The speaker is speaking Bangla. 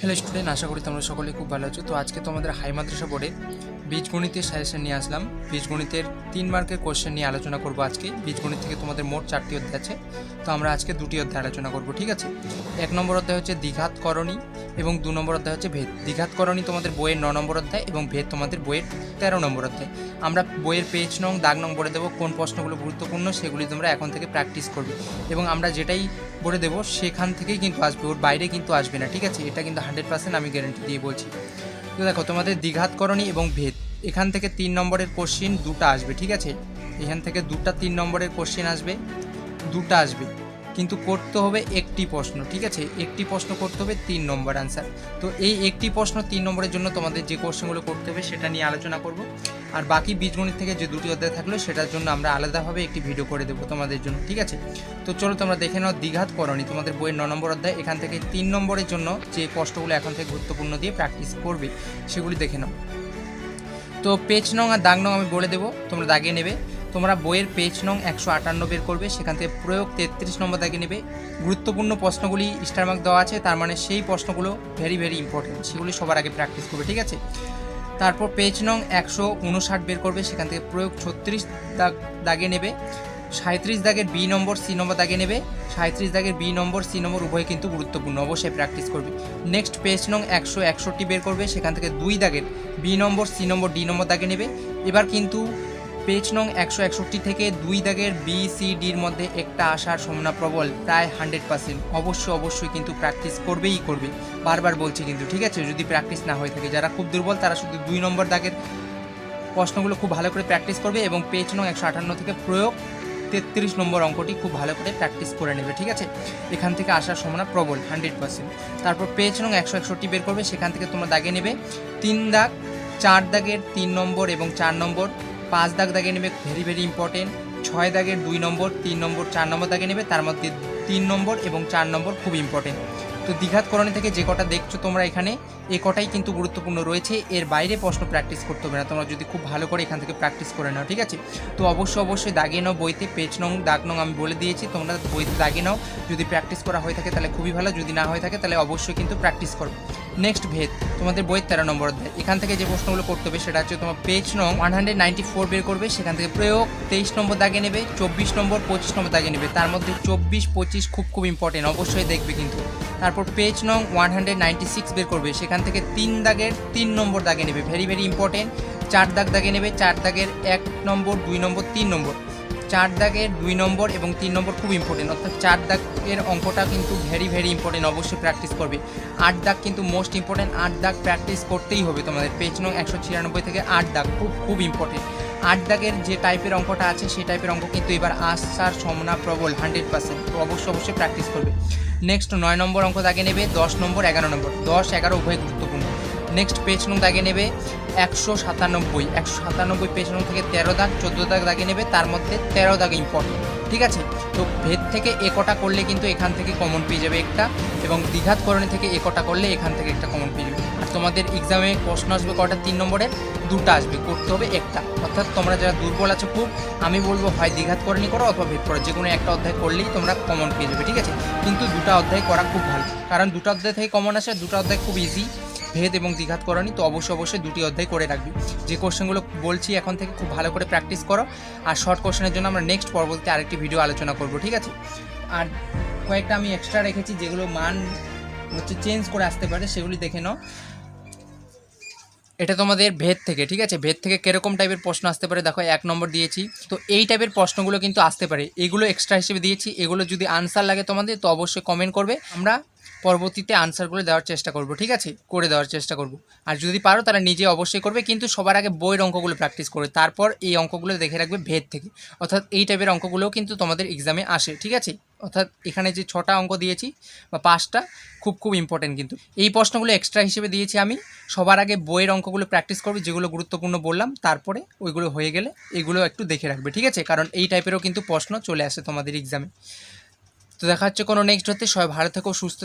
হ্যালো স্টুডেন্ট আশা করি তোমরা সকলে খুব ভালো আছো। তো আজকে তোমাদের হাই মাদ্রাসা বোর্ডে বীজগণিতের সাজেশন নিয়ে আসলাম। বীজগণিতের তিন মার্কের কোশ্চেন নিয়ে আলোচনা করব আজকে। বীজগণিত থেকে তোমাদের মোট চারটি অধ্যায় আছে। তো আমরা আজকে দুটি অধ্যায় আলোচনা করব, ঠিক আছে? এক নম্বর অধ্যায় হচ্ছে দ্বিঘাত করণী এবং দু নম্বর অধ্যায় হচ্ছে ভেদ। দ্বিঘাত করণী তোমাদের বইয়ের ন নম্বর অধ্যায় এবং ভেদ তোমাদের বইয়ের তেরো নম্বর অধ্যায়। আমরা বইয়ের পেজ নং, দাগ নং বলে দেবো, কোন প্রশ্নগুলো গুরুত্বপূর্ণ সেগুলি তোমরা এখন থেকে প্র্যাকটিস করবে। এবং আমরা যেটাই বলে দেবো, সেখান থেকেই কিন্তু আসবে, ওর বাইরে কিন্তু আসবে না, ঠিক আছে? এটা কিন্তু হান্ড্রেড পার্সেন্ট আমি গ্যারেন্টি দিয়ে বলছি। তো দেখো, তোমাদের দ্বিঘাতকরণী এবং ভেদ, এখান থেকে তিন নম্বরের কোশ্চিন দুটা আসবে, ঠিক আছে? এখান থেকে দুটা, তিন নম্বরের কোশ্চিন আসবে, দুটা আসবে। কিন্তু করতে হবে একটি প্রশ্ন, ঠিক আছে? একটি প্রশ্ন করতে হবে তিন নম্বর আনসার তো এই একটি প্রশ্ন তিন নম্বরের জন্য তোমাদের যে কোশ্চেনগুলো করতে হবে সেটা নিয়ে আলোচনা করব। আর বাকি বীজগণিত থেকে যে দুটি অধ্যায় থাকল সেটার জন্য আমরা আলাদাভাবে একটি ভিডিও করে দেবো তোমাদের জন্য, ঠিক আছে? তো চলো তোমরা দেখে নাও দ্বিঘাত করণী, তোমাদের বইয়ের ন নম্বর অধ্যায়। এখান থেকে তিন নম্বরের জন্য যে কষ্টগুলো এখন থেকে গুরুত্বপূর্ণ দিয়ে প্র্যাকটিস করবে, সেগুলি দেখে নাও। তো পেজ নং আর দাগ নং আমি বলে দেবো, তোমরা দাগিয়ে নেবে। তোমরা বইয়ের পেজ নং একশো আটান্ন বের করবে, সেখান থেকে প্রয়োগ তেত্রিশ নম্বর দাগে নেবে। গুরুত্বপূর্ণ প্রশ্নগুলি স্টার মার্ক দেওয়া আছে, তার মানে সেই প্রশ্নগুলো ভেরি ভেরি ইম্পর্টেন্ট সেগুলি সবার আগে প্র্যাকটিস করবে, ঠিক আছে? তারপর পেজ নং একশো উনষাট বের করবে, সেখান থেকে প্রয়োগ ছত্রিশ দাগ, দাগে নেবে। সাঁত্রিশ দাগের বি নম্বর, সি নম্বর দাগে নেবে। সাঁত্রিশ দাগের বি নম্বর, সি নম্বর উভয় কিন্তু গুরুত্বপূর্ণ, অবশ্যই প্র্যাকটিস করবে। নেক্সট পেজ নং একশো একষট্টি বের করবে, সেখান থেকে দুই দাগের B number, C number, D number দাগে নেবে। এবার কিন্তু পেজ নং একশো একষট্টি থেকে দুই দাগের বি সি মধ্যে একটা আসার সম্ভাবনা প্রবল, প্রায় হান্ড্রেড পার্সেন্ট। অবশ্যই অবশ্যই কিন্তু প্র্যাকটিস করবেই করবে। বারবার বলছি কিন্তু, ঠিক আছে? যদি প্র্যাকটিস না হয়ে থাকে, যারা খুব দুর্বল, তারা শুধু দুই নম্বর দাগের প্রশ্নগুলো খুব ভালো করে প্র্যাকটিস করবে এবং পেজ নং একশো আটান্ন থেকে প্রয়োগ তেত্রিশ নম্বর অঙ্কটি খুব ভালো করে প্র্যাকটিস করে নেবে, ঠিক আছে? এখান থেকে আসার সম্ভাবনা প্রবল, হান্ড্রেড পার্সেন্ট। তারপর পেজ নং একশো একষট্টি বের করবে, সেখান থেকে তোমরা দাগে নেবে তিন দাগ, চার দাগের তিন নম্বর এবং চার নম্বর। পাঁচ দাগ দাগে নেবে, ভেরি ভেরি ইম্পর্টেন্ট ছয় দাগের দুই নম্বর, তিন নম্বর, চার নম্বর দাগে নেবে, তার মধ্যে তিন নম্বর এবং চার নম্বর খুব ইম্পর্টেন্ট তো দ্বিঘাত করণী থেকে যে কটা দেখছ তোমরা এখানে, এ কটাই কিন্তু গুরুত্বপূর্ণ রয়েছে। এর বাইরে প্রশ্ন প্র্যাকটিস করতে হবে না, তোমরা যদি খুব ভালো করে এখান থেকে প্র্যাকটিস করে নাও, ঠিক আছে? তো অবশ্যই অবশ্যই দাগিয়ে নাও বইতে পেজ নং, দাগ নং আমি বলে দিয়েছি, তোমরা বইতে দাগিয়ে নাও। যদি প্র্যাকটিস করা হয়ে থাকে তাহলে খুবই ভালো, যদি না হয়ে থাকে তাহলে অবশ্যই কিন্তু প্র্যাকটিস করো। নেক্সট ভেদ, তোমাদের বইয়ের তেরো নম্বর অধ্যায়। এখান থেকে যে প্রশ্নগুলো করতে হবে সেটা হচ্ছে তোমার পেজ নং ওয়ান হান্ড্রেড নাইনটি ফোর বের করবে, সেখান থেকে প্রয়োগ, তেইশ নম্বর দাগে নেবে, চব্বিশ নম্বর, পঁচিশ নম্বর দাগে নেবে। তার মধ্যে চব্বিশ, পঁচিশ খুব খুব ইম্পর্টেন্ট অবশ্যই দেখবে কিন্তু। তারপর পেজ নং ওয়ান হান্ড্রেড নাইনটি সিক্স বের করবে, সেখান থেকে তিন দাগের, তিন নম্বর দাগে নেবে ভেরি ভেরি ইম্পর্টেন্ট চার দাগ দাগে নেবে, চার দাগের এক নম্বর, দুই নম্বর, তিন নম্বর। চার দাগের দুই নম্বর এবং তিন নম্বর খুব ইম্পর্টেন্ট অর্থাৎ চার দাগের অঙ্কটা কিন্তু ভেরি ভেরি ইম্পর্টেন্ট অবশ্যই প্র্যাকটিস করবে। আট দাগ কিন্তু মোস্ট ইম্পর্টেন্ট আট দাগ প্র্যাকটিস করতেই হবে তোমাদের। পেজ নং একশো ছিয়ানব্বই থেকে আট দাগ খুব খুব ইম্পর্টেন্ট আট দাগের যে টাইপের অঙ্কটা আছে, সেই টাইপের অঙ্ক কিন্তু এবার আসার সমনা প্রবল হান্ড্রেড পার্সেন্ট তো অবশ্যই অবশ্যই প্র্যাকটিস করবে। নেক্সট নয় নম্বর অঙ্ক দাগে নেবে, দশ নম্বর, এগারো নম্বর। দশ, এগারো উভয় গুরুত্বপূর্ণ। নেক্সট পেজ নং দাগে নেবে একশো সাতানব্বই। একশো সাতানব্বই পেজ নং থেকে তেরো দাগ, চোদ্দ দাগ দাগে নেবে, তার মধ্যে তেরো দাগ ইম্পর্টেন্ট ঠিক আছে? তো ভেদ থেকে একটা করলে কিন্তু এখান থেকে কমন পেয়ে যাবে একটা, এবং দ্বিঘাত করণী থেকে একটা করলে এখান থেকে একটা কমন পেয়ে যাবে। আর তোমাদের এক্সামে প্রশ্ন আসবে কটা? তিন নম্বরের দুটো আসবে, করতে হবে একটা। অর্থাৎ তোমরা যারা দুর্বল আছো খুব, আমি বলব হয় দ্বিঘাত করণী করো অথবা ভেদ করো যে কোনো একটা অধ্যায় করলেই তোমরা কমন পেয়ে যাবে, ঠিক আছে? কিন্তু দুটো অধ্যায় করা খুব ভালো, কারণ দুটো অধ্যায় থেকে কমন আসে, দুটো অধ্যায় খুব ইজি ভেদ এবং দ্বিঘাত করণী তো অবশ্যই অবশ্যই দুটি অধ্যায় করে রাখবি। যে কোশ্চেনগুলো বলছি এখন থেকে খুব ভালো করে প্র্যাকটিস করো। আর শর্ট কোশ্চেনের জন্য আমরা নেক্সট পরবর্তীতে আরেকটি ভিডিও আলোচনা করব, ঠিক আছে? আর কয়েকটা আমি এক্সট্রা রেখেছি যেগুলো মান হচ্ছে চেঞ্জ করে আসতে পারে, সেগুলি দেখে নাও। এটা তোমাদের ভেদ থেকে, ঠিক আছে? ভেদ থেকে কীরকম টাইপের প্রশ্ন আসতে পারে? দেখো, এক নম্বর দিয়েছি। তো এই টাইপের প্রশ্নগুলো কিন্তু আসতে পারে। এগুলো এক্সট্রা হিসেবে দিয়েছি। এগুলো যদি আনসার লাগে তোমাদের, তো অবশ্যই কমেন্ট করবে। আমরা পরবর্তীতে আনসারগুলো দেওয়ার চেষ্টা করব, ঠিক আছে? করে দেওয়ার চেষ্টা করব। আর যদি পারো তারা নিজে অবশ্যই করবে, কিন্তু সবার আগে বইয়ের অঙ্কগুলো প্র্যাকটিস করবে তারপর এই অঙ্কগুলো দেখে রাখবে ভেদ থেকে। অর্থাৎ এই টাইপের অঙ্কগুলোও কিন্তু তোমাদের এক্সামে আসে, ঠিক আছে? অর্থাৎ এখানে যে ছটা অঙ্ক দিয়েছি, বা পাঁচটা, খুব খুব ইম্পর্টেন্ট কিন্তু। এই প্রশ্নগুলো এক্সট্রা হিসেবে দিয়েছি আমি, সবার আগে বইয়ের অঙ্কগুলো প্র্যাকটিস করবে, যেগুলো গুরুত্বপূর্ণ বললাম, তারপরে ওইগুলো হয়ে গেলে এগুলো একটু দেখে রাখবে, ঠিক আছে? কারণ এই টাইপেরও কিন্তু প্রশ্ন চলে আসে তোমাদের এক্সামে তো দেখা হচ্ছে কোনো নেক্সট হতে, সবাই ভালো থেকো, সুস্থ